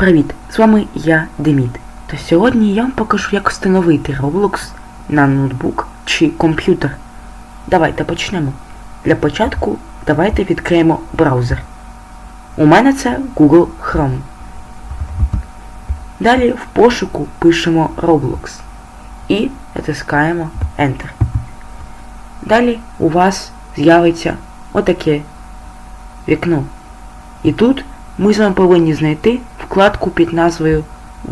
Привіт! З вами я, Демід. Та сьогодні я вам покажу, як встановити Roblox на ноутбук чи комп'ютер. Давайте почнемо. Для початку давайте відкриємо браузер. У мене це Google Chrome. Далі в пошуку пишемо Roblox і натискаємо Enter. Далі у вас з'явиться отаке вікно. І тут ми з вами повинні знайти вкладку під назвою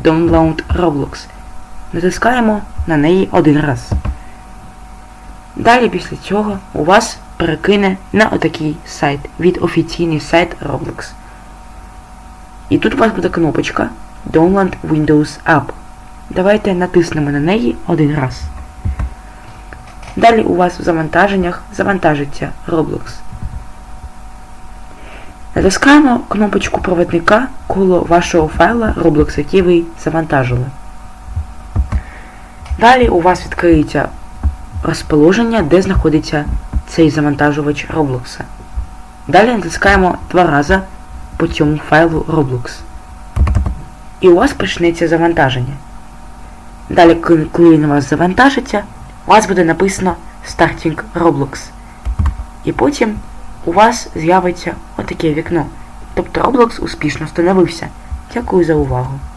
Download Roblox. Натискаємо на неї один раз. Далі після цього у вас перекине на отакий сайт від офіційний сайт Roblox. І тут у вас буде кнопочка Download Windows App. Давайте натиснемо на неї один раз. Далі у вас в завантаженнях завантажиться Roblox. Натискаємо кнопочку проводника коло вашого файла Roblox, який ви завантажили. Далі у вас відкриється розположення, де знаходиться цей завантажувач Roblox. Далі натискаємо два рази по цьому файлу Roblox. І у вас почнеться завантаження. Далі, коли він у вас завантажиться, у вас буде написано Starting Roblox. І потім у вас з'явиться отаке вікно. Тобто Roblox успішно встановився. Дякую за увагу.